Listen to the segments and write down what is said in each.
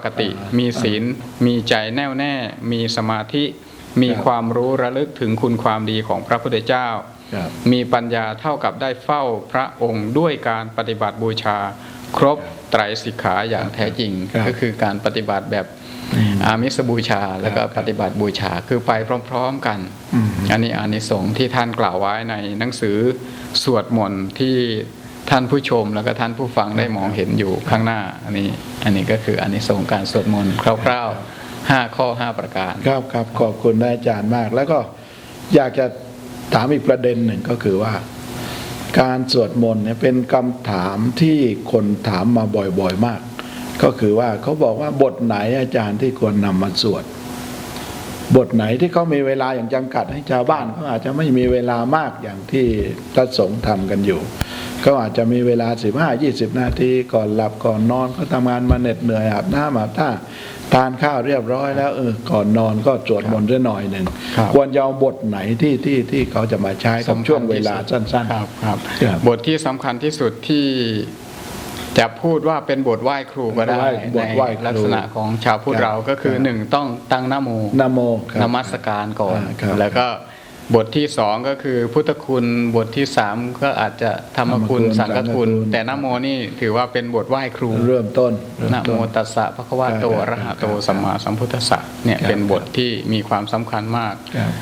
ปกติ มีศีล มีใจแน่วแน่ มีสมาธิ มีครับความรู้ระลึกถึงคุณความดีของพระพุทธเจ้าครับมีปัญญาเท่ากับได้เฝ้าพระองค์ด้วยการปฏิบัติบูชา ครบไตรสิกขาอย่างแท้จริงครับก็คือการปฏิบัติแบบอืมอามิสบูชาแล้วก็ครับปฏิบัติบูชาคือไปพร้อม ๆ กันอืมอันนี้อานิสงส์ที่ท่านกล่าวไว้ในหนังสือสวดมนต์ที่ ท่านผู้ชมแล้วก็ท่านผู้ฟังได้มองเห็นอยู่ข้างหน้าอันนี้อันนี้ก็คืออานิสงส์การสวดมนต์คร่าวๆห้าข้อห้าประการ ครับครับขอบคุณอาจารย์มาก แล้วก็อยากจะถามอีกประเด็นหนึ่งก็คือว่า การสวดมนต์เนี่ยเป็นคำถามที่คนถามมาบ่อยๆมาก ก็คือว่าเขาบอกว่าบทไหนอาจารย์ที่ควรนำมาสวดบทไหนที่เขามีเวลาอย่างจำกัดให้ชาวบ้านเขาอาจจะไม่มีเวลามากอย่างที่พระสงฆ์ทำกันอยู่ เขาอาจจะมีเวลา 15 20 นาทีก่อนหลับก่อนนอนเขาทำงานมาเหน็ดเหนื่อยอาบน้ำอาบท่าทานข้าวเรียบร้อยแล้วเออก่อนนอนก็สวดมนต์ด้วยหน่อยหนึ่งครับควรจะเอาบทไหนที่ที่ที่เขาจะมาใช้กับสำคัญช่วงเวลาที่สุดสั้นครับครับครับ บทที่สำคัญที่สุดที่จะพูดว่าเป็นบทไหว้ครูก็ได้บทไหว้ครูในลักษณะของชาวพุทธครับเราก็คือครับหนึ่งต้องตั้งนะโมๆนะโมครับนมัสการก่อนอ่าครับแล้วก็ บทที่สองก็คือพุทธคุณบทที่สามก็อาจจะธรรมคุณธรรมคุณสังฆคุณสังฆคุณ แต่นะโมนี่ถือว่าเป็นบทไหว้ครูเริ่มต้นเริ่นะต้โมตัสสะภะคะวะโตครับอะระหะโตครับสัมมาสัมพุทธัสสะเนี่ยครับเป็นบทที่มีความสำคัญมากครับ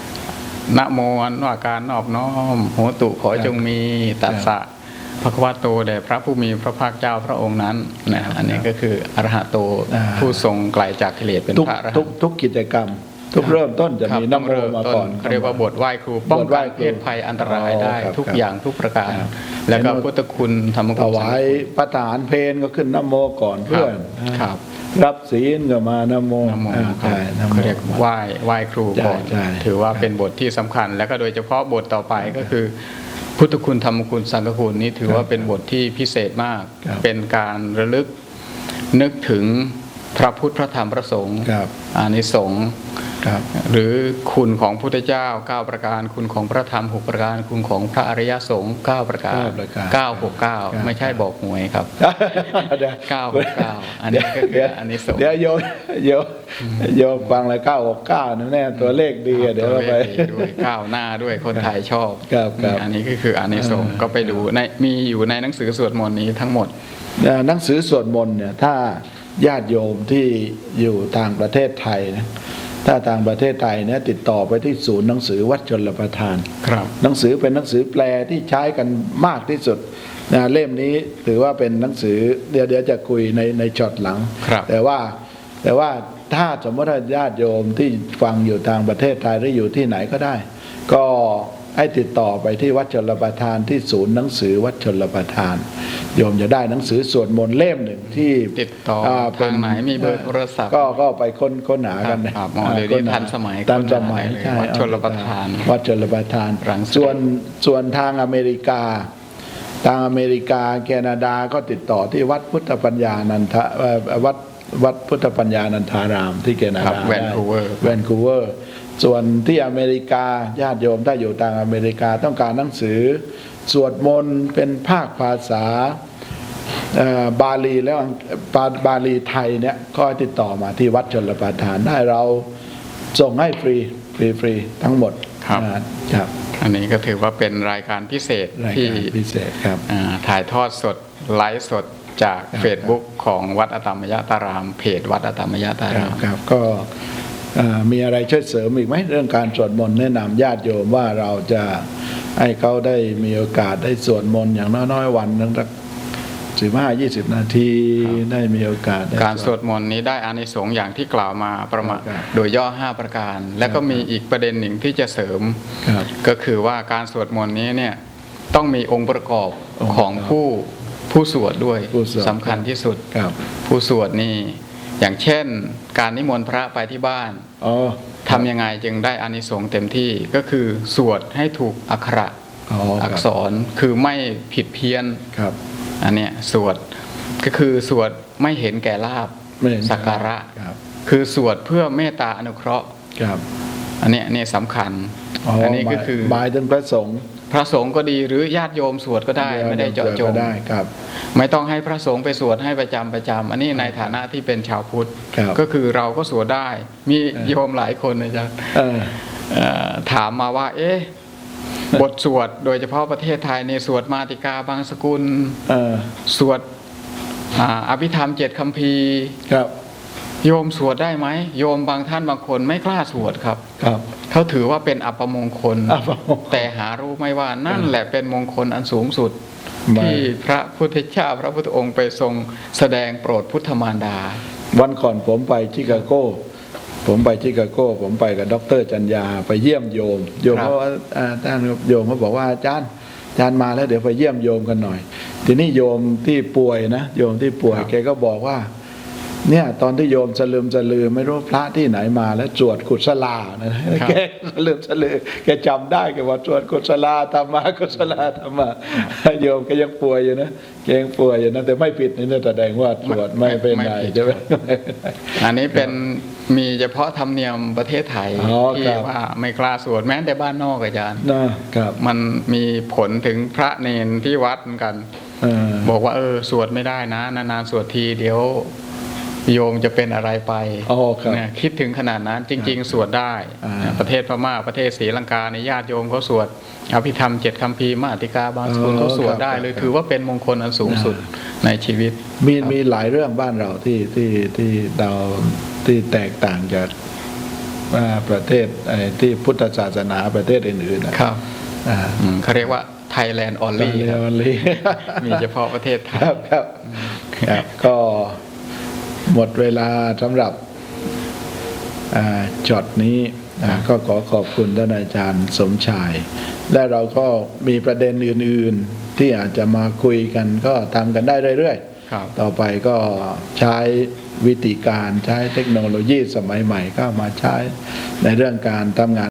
นะโมอันว่าการนอบน้อมโหตุขอจงมีตัสสะพระควะโตแด่พระผู้มีพระภาคเจ้าพระองค์นั้นนะอันนี้ก็คืออรหะโตอ่าผู้ทรงไกลจากกิเลสเป็นทุกพระอรหัทุนกต์ทุกกิจกรรม ทุกเริ่มต้นจะครับมีต้นะองโมเริ่มมาต้ก่อนนเขาเรียกว่าบทไหว้ครูป้องบทไหว้กันครูเพศภัยอันตรายได้อ๋อครับทุกครับอย่างทุกประการครับแล้วก็เห็นว่าพุทธคุณธรรมถคุณวายพระทหารเพลนก็ขึ้นนะโมก่อนคเพื่รัอบนครับ รับศีลก็มานะโมนะโมอ่าครับใช่นะโมเขาเรียกไหว้ไหว้ครูก่อนใช่ใช่ถือว่าเป็นบทที่สำคัญ แล้วก็โดยเฉพาะบทต่อไปก็คือพุทธคุณธรรมคุณสังฆคุณนี้ถือว่าเป็นบทที่พิเศษมากครับเป็นการระลึกนึกถึงพระพุทธพระธรรมพระสงฆ์ครับอานิสงส์ ครับหรือคุณของพุทธเจ้า 9 ประการ คุณของพระธรรม 6 ประการ คุณของพระอริยสงฆ์9ประการเก้าประการ969 ไม่ใช่บอกหวยครับเดี๋ยว969 อันนี้ก็คืออันนี้สงส์เดี๋ยวโยมโยมโยมฟังเลยเก้าหกเก้าแน่ตัวเลขดีอะเดี๋ยวเราไปตัวลขดีด้วยก้าวหน้าด้วยคนไทยชอบครับครับอันนี้ก็คืออานิสงส์เออก็ไปดูในมีอยู่ในหนังสือสวดมนต์นี้ทั้งหมดเอ่อหนังสือสวดมนต์เนี่ยถ้าญาติโยมที่อยู่ต่างประเทศไทยนะ ถ้าต่างประเทศไทยเนี่ยติดต่อไปที่ศูนย์หนังสือวัดชนประทาน ครับ หนังสือเป็นหนังสือแปลที่ใช้กันมากที่สุดนะเล่มนี้ถือว่าเป็นหนังสือเดี๋ยวเดี๋ยวจะคุยในในช็อตหลัง ครับแต่ว่าแต่ว่าถ้าสมมติว่าญาติโยมที่ฟังอยู่ทางประเทศไทยหรืออยู่ที่ไหนก็ได้ ก็ ให้ติดต่อไปที่วัดชนประทานที่ศูนย์หนังสือวัดชนประทาน โยมจะได้หนังสือสวดมนต์เล่มหนึ่งที่ติดต่ออาเป็ทางไหนมีเบอร์โทรศัพท์ก็ก็ไปค้นค้นหากันนะครับอ๋อเดี๋ยวนี้ค้หาทันสมัยทันสมัยค้นหาได้เลยใช่วัดชลประทาน วัดชนประทานรังสิตส่วนส่วนทางอเมริกาทางอเมริกาแคนาดาก็ติดต่อที่วัดพุทธปัญญานันทะเอ่อวัดวัดพุทธปัญญานันทารามที่แคนาครัดาบแวนคูเวอร์แวนคูเวอร์ ส่วนที่อเมริกาญาติโยมถ้าอยู่ทางอเมริกาต้องการหนังสือ สวดมนต์เป็นภาคภาษาเอ่อบาลีแล้วบาบาลีไทยเนี่ยก็ติดต่อมาที่วัดชนลประทานได้เราส่งให้ฟรีฟรีฟรีทั้งหมดครับอ่าครับ อันนี้ก็ถือว่าเป็นรายการพิเศษรายที่การพิเศษครับอ่าถ่ายทอดสดไลฟ์สดจากครับ Facebook ของวัดอตมยตาราม เพจวัดอตมยตาครารับมครับก็เอ่อ มีอะไรช่วยเสริมอีกไหมเรื่องการสวดมนต์แนะนำญาติโยมว่าเราจะให้เขาได้มีโอกาสได้สวดมนต์อย่างน้อยๆวันหนึงสักสิบห้ายี่สิบนาทีได้มีโอกาสได้การสวดมนต์นี้ได้อานิสงส์อย่างที่กล่าวมาประมาณครับโดยย่อ5ประการ แล้วก็มีอีกประเด็นหนึ่งที่จะเสริมครับก็คือว่าการสวดมนต์นี้เนี่ยต้องมีองค์ประกอบองค์ประกอบของผู้ผู้สวดด้วยผู้สวดสำคัญที่สุดครับผู้สวดนี่ อย่างเช่น การนิมนต์พระไปที่บ้านอ๋อทำยังไงจึงได้อานิสงส์เต็มที่ก็คือสวดให้ถูกอักขระอ๋อคอัรับกษรคือไม่ผิดเพี้ยนครับ อันเนี้ยสวดก็คือสวดไม่เห็นแก่ลาบไม่เห็นสักการะครับคือสวดเพื่อเมตตาอนุเคราะห์ครับอันเนี้ยเนี่ยสำคัญ อันนี้ก็คือหมายถึงพระสงฆ์พระสงฆ์ก็ดีหรือญาติโยมสวดก็ได้ไม่ได้เจาะจงก็ได้ครับ ไม่ต้องให้พระสงฆ์ไปสวดให้ประจำประจำอันนี้ในฐานะที่เป็นชาวพุทธครับก็คือเราก็สวดได้ มีโยมหลายคนนะจ๊ะเออเอ่อถามมาว่า เอ๊ะบทสวดโดยเฉพาะประเทศไทยในยสวดมาติกาบางสกุลเออสวดอ่าอภิธรรมเจ็ดคำพีร์ครับ โยมสวดได้ไหมโยมบางท่านบางคนไม่กล้าสวดครับครับเขาถือว่าเป็นอัปมงคลอัปมงคลแต่หารู้ไหม่ว่านั่นแหละเป็นมงคลอันสูงสุดไม่ที่พระพุทธเจ้าพระพุทธองค์ไปทรงแสดงโปรดพุทธมารดา วันก่อนผมไปชิคาโกผมไปชิคาโกผมไปกับดรจัญญาไปเยี่ยมโยม โยมครับเขาว่าอ่าท่านโยมเขาบอกว่าอาจารย์อาจารย์มาแล้วเดี๋ยวไปเยี่ยมโยมกันหน่อย ทีนี้โยมที่ป่วยนะ โยมที่ป่วยครับแกก็บอกว่า เนี่ยตอนที่โยมสลืมสลือไม่รู้พระที่ไหนมา แล้วสวดกุศลานะแกสลืมสลือแกจำได้แกว่าสวดกุศลาธรรมากุศลาธรรมาโยมก็ยังป่วยอยู่นะแกยังป่วยอยู่นะแต่ไม่ผิดนี่นะแสดงว่าสวดไม่เป็นไม่ไรผิดใช่ไหมอันนี้เป็นมีเฉพาะธรรมเนียมประเทศไทยอ๋อที่ครับว่าไม่กล้าสวดแม้แต่บ้านนอกอาจารย์นะครับมันมีผลถึงพระเนนที่วัดเหมือนกันเออบอกว่าเออสวดไม่ได้นะนานๆสวดทีเดี๋ยว โยมจะเป็นอะไรไปอ๋อครับเนี่ยคิดถึงขนาดนั้นจริง ๆ สวดได้อ่าประเทศพม่าประเทศศรีลังกาในญาติโยมเขาสวดอภิธรรมเจ็ดคำพีร์มาติกาบางสกุลเขาสวดได้เลยถือว่าเป็นมงคลอันสูงสุดในชีวิต มีมีหลายเรื่องบ้านเราที่ที่ที่เราที่แตกต่างจากอ่าประเทศไอ้ที่พุทธศาสนาประเทศอื่นๆนะครับอ่าอืมเขาเรียกว่า Thailand ลี only ครับวันลีมีเฉพาะประเทศไทยครับ ครับครับก็ หมดเวลาสำหรับอ่าช็อตนี้อ่าก็ขอขอบคุณท่านอาจารย์สมชาย และเราก็มีประเด็นอื่น ๆ ที่อาจจะมาคุยกันก็ทำกันได้เรื่อยๆครับต่อไปก็ใช้วิธีการใช้เทคโนโลยีสมัยใหม่ก็มาใช้ในเรื่องการทำงาน